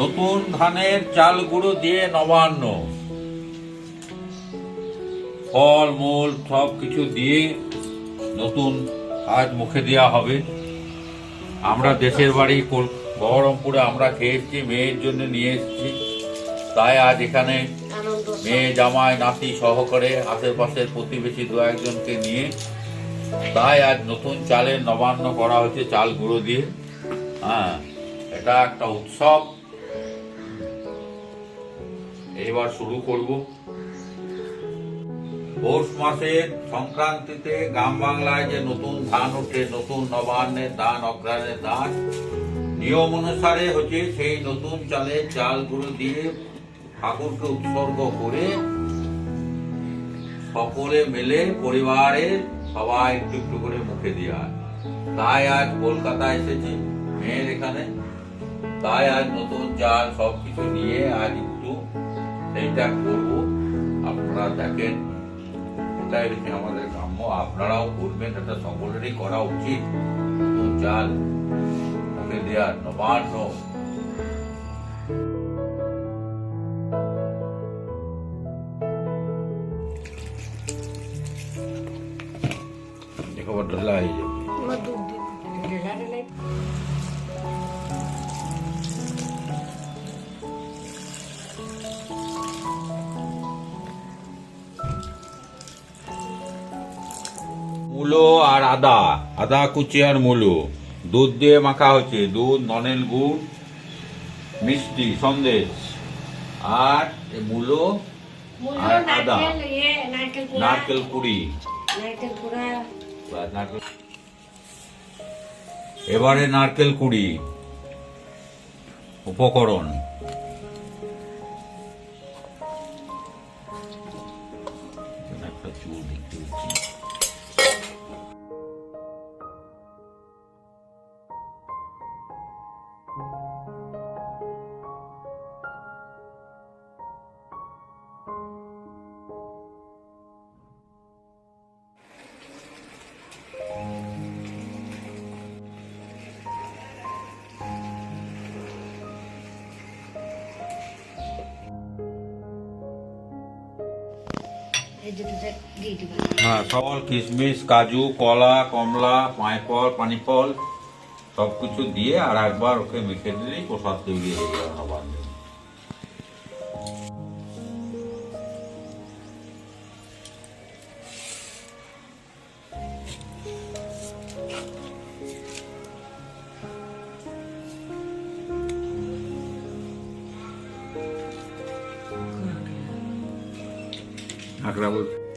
নতুন ধানের চাল গুঁড়ো দিয়ে নবান্ন। ফল, মূল সব কিছু দিয়ে নতুন আজ মুখে দেওয়া হবে। আমরা দেশের বাড়ি বহরমপুরে আমরা খেয়ে এসেছি, মেয়ের জন্য নিয়ে এসেছি। তাই আজ এখানে মেয়ে, জামাই, নাতি সহকারে আশেপাশের প্রতিবেশী দু একজনকে নিয়ে তাই আজ নতুন চালের নবান্ন করা হচ্ছে চাল গুঁড়ো দিয়ে। হ্যাঁ এটা একটা উৎসব। এবার শুরু করব। পৌষ মাসের সংক্রান্তিতে গ্রাম বাংলায় যে নতুন ধান ওঠে, নতুন নবান্নের ধান, অগ্রাণের ধান, নিয়ম অনুসারে হচ্ছে সেই নতুন চালের চাল গুঁড়ো দিয়ে ঠাকুরকে উৎসর্গ করে সকলে মিলে পরিবারের সবাই একটু একটু করে মুখে দেওয়া তাই আজ কলকাতা এসেছি, মেয়ের এখানে। তাই আজ নতুন চাল সব কিছু নিয়ে আজ একটু সেইটা করব। আপনারা দেখেন এটাই হচ্ছে আমাদের কাম্য আপনারাও করবেন এটা সকলেরই করা উচিত। চাল মুখে দেওয়ার নবান্ন। দেখো ঢোলা হয়ে যাবে মূলো আর আদা আদা কুচি আর মূলো। দুধ দিয়ে মাখা হচ্ছে দুধ ননেল গুড় মিষ্টি সন্দেশ। আর মূলো আর আদা। নারকেল ইয়ে কুড়া এবারে নারকেল কুড়ি। উপকরণ। একটা চুল দেখতে হ্যাঁ ফল কিশমিশ, কাজু, কলা, কমলা পাঁয়ফল পানিফল সব কিছু দিয়ে আর একবার ওকে মেখে দিলেই প্রসাদ তৈরি হয়ে যাবে নবান্নের আঁকড়া বল